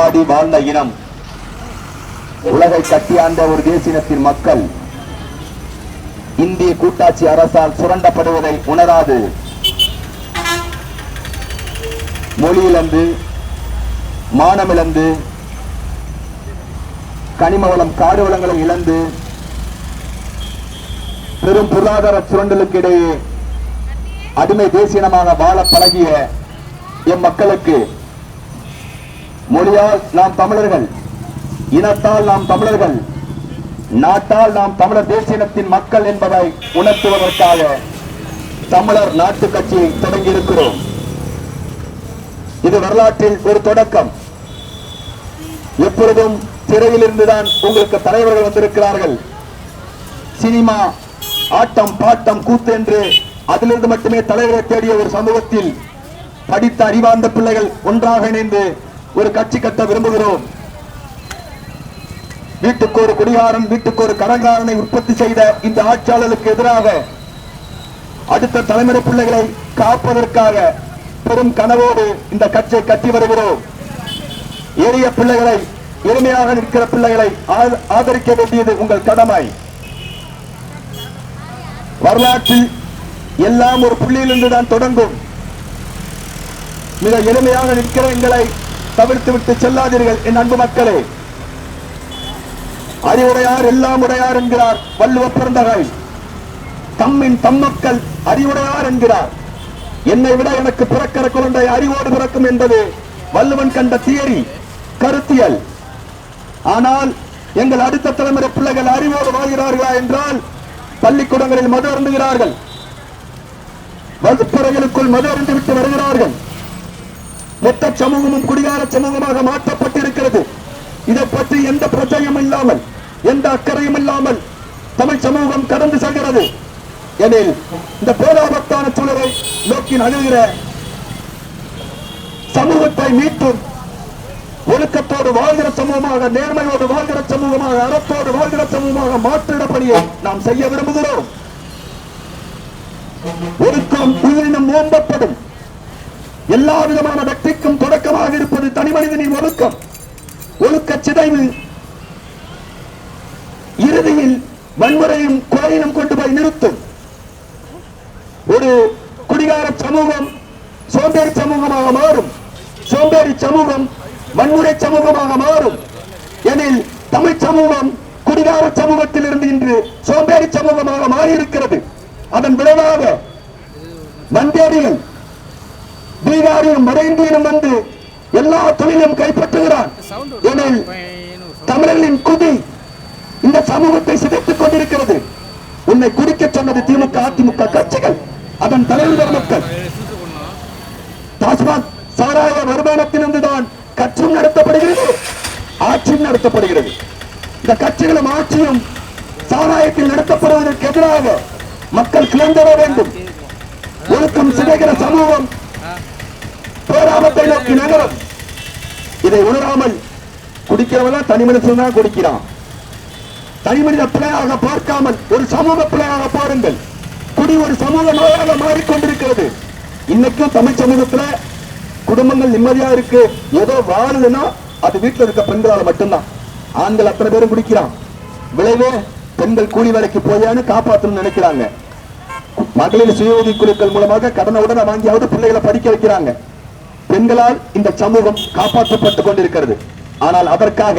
போராடி வாழ்ந்த இனம். உலகை கட்டியாண்ட ஒரு தேசினத்தின் மக்கள். இந்திய கூட்டாட்சி அரசால் சுரண்டப்படுவதை உணராது. மொழியிழந்து மானமிழந்து கனிம வளம் காடு வளங்களை இழந்து பெரும் பொருளாதார சுரண்டலுக்கு இடையே அடிமை தேசியனமாக வாழ பழகிய எம் மக்களுக்கு மொழியால் நாம் தமிழர்கள் இனத்தால் நாம் தமிழர்கள் நாட்டால் நாம் தமிழர் தேசியத்தின் மக்கள் என்பதை உணர்த்துவதற்காக தமிழர் நாட்டு கட்சியை தொடங்கி இருக்கிறோம் இது வரலாற்றில் ஒரு தொடக்கம். எப்பொழுதும் திரையில் இருந்துதான் உங்களுக்கு தலைவர்கள் வந்திருக்கிறார்கள். சினிமா ஆட்டம் பாட்டம் கூத்து என்று அதிலிருந்து மட்டுமே தலைவரை தேடிய ஒரு சமூகத்தில் படித்த அறிவார்ந்த பிள்ளைகள் ஒன்றாக இணைந்து ஒரு கட்சி கட்ட விரும்புகிறோம். வீட்டுக்கு ஒரு குடிகாரன் வீட்டுக்கு ஒரு கடங்காரனை உற்பத்தி செய்த இந்த ஆட்சியாளர்களுக்கு எதிராக அடுத்த தலைமுறை பிள்ளைகளை காப்பதற்காக பெரும் கனவோடு இந்த கட்சியை கட்டி வருகிறோம். எளிய பிள்ளைகளை எளிமையாக நிற்கிற பிள்ளைகளை ஆதரிக்க வேண்டியது உங்கள் கடமை. வரலாற்றில் எல்லாம் ஒரு புள்ளியிலிருந்து தான் தொடங்கும். மிக எளிமையாக நிற்கிற எங்களை தவிர்த்து விட்டு செல்லாதீர்கள் என் அன்பு மக்களே. அறிவுடையார் எல்லாம் உடையார் என்கிறார் வள்ளுவ பிறந்தகை தம்மின் தம்மக்கள் அறிவுடையார் என்கிறார். என்னை விட எனக்கு பிறக்கிற குழந்தை அறிவோடு பிறக்கும் என்பது வள்ளுவன் கண்ட தியரி கருத்தியல். ஆனால் எங்கள் அடுத்த தலைமுறை பிள்ளைகள் அறிவோடு வாழ்கிறார்களா என்றால் பள்ளிக்கூடங்களில் மது அருந்துகிறார்கள். வகுப்பறைகளுக்குள் மது அருந்து விட்டு வருகிறார்கள். மொத்த சமூகமும் குடிகார சமூகமாக மாற்றப்பட்டிருக்கிறது. இதை பற்றி எந்த பிரச்சனையும் இல்லாமல் எந்த அக்கறையும் இல்லாமல் தமிழ் சமூகம் கடந்து செல்கிறது. எனில் இந்த பேராபத்தான சூழலை நோக்கி நகர்கிற சமூகத்தை மீட்டும் ஒழுக்கத்தோடு வாழ்கிற சமூகமாக நேர்மையோடு வாழ்கிற சமூகமாக அறத்தோடு வாழ்கிற சமூகமாக மாற்றிட பணியை நாம் செய்ய விரும்புகிறோம். ஒழுக்கம் உயிரினம் ஓம்பப்படும். எல்லா விதமான வெற்றிக்கும் தொடக்கமாக இருப்பது தனி மனிதனின் ஒழுக்கம். ஒழுக்க சிதைவு. இறுதியில் வன்முறையும் கொலையிலும் கொண்டு போய் நிறுத்தும். ஒரு குடிகார சமூகம் சோம்பேறி சமூகமாக மாறும். சோம்பேறி சமூகம் வன்முறை சமூகமாக மாறும். எனில் தமிழ் சமூகம் குடிகார சமூகத்தில் இருந்து இன்று சோம்பேறி சமூகமாக மாறியிருக்கிறது. அதன் விளைவாக வந்தேரிகள் பீகாரில் மறைந்து இந்தியனும் வந்து எல்லா தொழிலும் கைப்பற்றுகிறான். எனில் தமிழர்களின் குதி இந்த சமூகத்தை சிதைத்துக் கொண்டிருக்கிறது. உன்னை குடிக்க சொன்னது திமுக அதிமுக கட்சிகள் அதன் தலைவர் மக்கள். டாஸ்மாக் சாராய வருமானத்திலிருந்துதான் கட்சியும் நடத்தப்படுகிறது ஆட்சியும் நடத்தப்படுகிறது. இந்த கட்சிகளும் ஆட்சியும் சாராயத்தில் நடத்தப்படுவதற்கு எதிராக மக்கள் கிளர்ந்தர வேண்டும். ஒழுக்கம் சிதைகிற சமூகம் பேராபத்தை நோக்கி நகரும் இதை உணராமல் குடிக்கிறவெல்லாம் தனி மனுஷன் தான் குடிக்கிறான். தனி மனித பிழையாக பார்க்காமல் ஒரு சமூக பிழையாக பாருங்கள். குடி ஒரு சமூக நோயாக மாறிக்கொண்டிருக்கிறது. இன்னைக்கும் தமிழ் சமூகத்துல குடும்பங்கள் நிம்மதியா இருக்கு. ஏதோ வாழுதுன்னா அது வீட்டுல இருக்க பெண்களால் மட்டும்தான். ஆண்கள் அத்தனை பேரும் குடிக்கிறான். விளைவே பெண்கள் கூலி வேலைக்கு போயான்னு காப்பாற்றணும்னு நினைக்கிறாங்க. மகளிர் சுய உதவி குழுக்கள் மூலமாக கடனை உடனே வாங்கியாவது பிள்ளைகளை படிக்க வைக்கிறாங்க. பெண்களால் இந்த சமூகம் காப்பாற்றப்பட்டுக் கொண்டிருக்கிறது. ஆனால் அதற்காக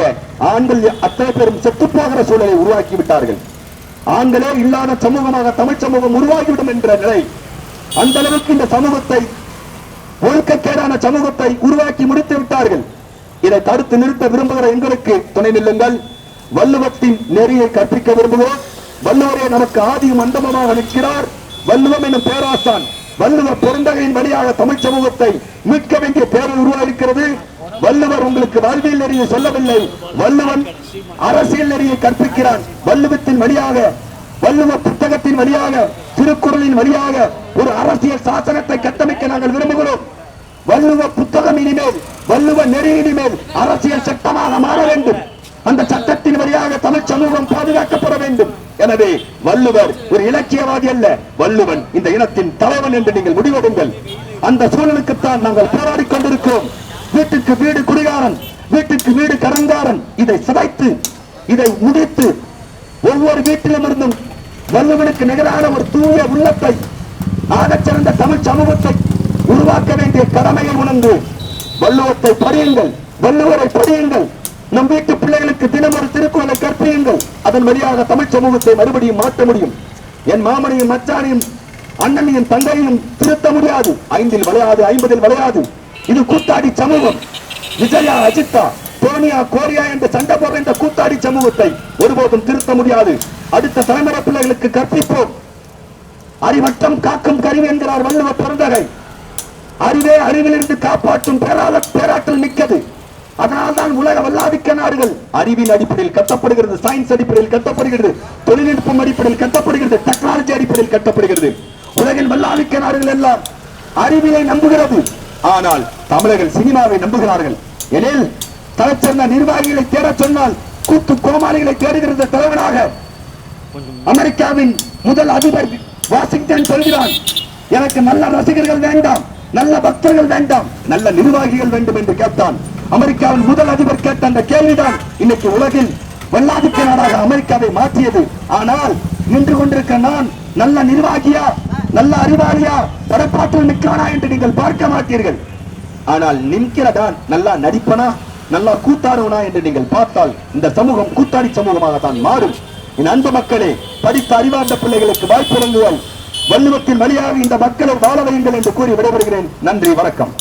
ஆண்கள் அத்தனை பேரும் செத்து போகிற சூழலை உருவாக்கி விட்டார்கள். ஆண்களே இல்லாத சமூகமாக தமிழ் சமூகம் உருவாகிவிடும் என்ற நிலை அந்த அளவுக்கு இந்த சமூகத்தை ஒழுக்கக்கேடான சமூகத்தை உருவாக்கி முடித்து விட்டார்கள். இதை தடுத்து நிறுத்த விரும்புகிற எங்களுக்கு துணை நில்லுங்கள். வள்ளுவத்தின் நெறியை கற்பிக்க விரும்புகிறோம். வள்ளுவரே நமக்கு ஆதியும் அந்தமமாக நிற்கிறார். வள்ளுவம் என்னும் பேராசான். வள்ளுவ பெருந்தகையின் வழியாக தமிழ் சமூகத்தை மீட்க வேண்டிய தேவை உருவாகிறது வள்ளுவர் உங்களுக்கு வாழ்வியல் நெறியை சொல்லவில்லை. வள்ளுவன் அரசியல் நெறியை கற்பிக்கிறான். வள்ளுவத்தின் வழியாக வள்ளுவ புத்தகத்தின் வழியாக திருக்குறளின் வழியாக ஒரு அரசியல் சாசனத்தை கட்டமைக்க நாங்கள் விரும்புகிறோம். வள்ளுவ புத்தகம் இனிமேல் வள்ளுவ நெறி இனிமேல் அரசியல் சட்டமாக மாற வேண்டும். அந்த சட்டத்தின் வழியாக தமிழ் சமூகம் பாதுகாக்கப்பட வேண்டும். எனவே வள்ளுவர் ஒரு இலக்கியவாதி அல்ல. வள்ளுவன் இந்த இனத்தின் தலைவன் என்று நீங்கள் முடிவெடுங்கள். அந்த சூழலுக்குத்தான் நாங்கள் போராடிக் கொண்டிருக்கிறோம். வீட்டுக்கு வீடு குடிகாரன் வீட்டுக்கு வீடு கரங்காரன். இதை சிதைத்து இதை முடித்து ஒவ்வொரு வீட்டிலும் இருந்தும் வள்ளுவனுக்கு நிகரான ஒரு தூய உள்ளத்தை ஆகச் சிறந்த தமிழ் சமூகத்தை உருவாக்க வேண்டிய கடமையை உணர்ந்து வள்ளுவத்தை படியுங்கள். வள்ளுவரை படியுங்கள். நம் வீட்டு பிள்ளைகளுக்கு தினம் ஒரு திருக்குறளை கற்பியுங்கள். அதன் வழியாக தமிழ் சமூகத்தை மறுபடியும் மாற்ற முடியும். என் மாமனையும் மச்சானையும் அண்ணனையும் தங்கையும் திருத்த முடியாது. ஐந்தில் விளையாது ஐம்பதில் விளையாது. இது கூத்தாடி சமூகம். விஜயா அஜித்தா டோனியா கோரியா என்ற சண்டை போடுற இந்த கூத்தாடி சமூகத்தை ஒருபோதும் திருத்த முடியாது. அடுத்த தலைமுறை பிள்ளைகளுக்கு கற்பிப்போம். அறிவட்டம் காக்கும் கருவி என்கிறார் வள்ளுவ பிறந்தகை அறிவே அறிவிலிருந்து காப்பாற்றும் பேரால பேராற்றல் மிக்கது. அதனால்தான் உலக வல்லாதிக்க நாடுகள் அறிவின் அடிப்படையில் கட்டப்படுகிறது. சயின்ஸ் அடிப்படையில் கட்டப்படுகிறது. தொழில்நுட்பம் அடிப்படையில் கட்டப்படுகிறது. டெக்னாலஜி அடிப்படையில் கட்டப்படுகிறது. உலகின் வல்லாதிக்க நாடுகள் எல்லாம் அறிவியை நம்புகிறது. ஆனால் தமிழர்கள் சினிமாவை நம்புகிறார்கள். எனில் தலைச்சிறந்த நிர்வாகிகளை தேட சொன்னால் கூத்து கோமாளிகளை தேடுகிறது தலைவனாக. அமெரிக்காவின் முதல் அதிபர் வாஷிங்டன் சொல்கிறான் எனக்கு நல்ல ரசிகர்கள் வேண்டாம் நல்ல பக்தர்கள் வேண்டாம் நல்ல நிர்வாகிகள் வேண்டும் என்று கேட்டான். அமெரிக்காவின் முதல் அதிபர் கேட்ட அந்த கேள்விதான் இன்னைக்கு உலகில் வல்லாதிக்க நாடாக அமெரிக்காவை மாற்றியது. ஆனால் நின்று கொண்டிருக்க நான் நல்ல நிர்வாகியா நல்ல அறிவாளியா படப்பாற்றல் மிக்கானா என்று நீங்கள் பார்க்க மாட்டீர்கள். ஆனால் நிற்கிறதான் நல்லா நடிப்பனா நல்லா கூத்தாடுவனா என்று நீங்கள் பார்த்தால் இந்த சமூகம் கூத்தாடி சமூகமாக தான் மாறும். என் அன்பு மக்களே படித்த அறிவார்ந்த பிள்ளைகளுக்கு வாய்ப்பு வழங்குவோம் வள்ளுவத்தின் வழியாக இந்த மக்களை வாழ வையுங்கள் என்று கூறி விடைபெறுகிறேன். நன்றி வணக்கம்.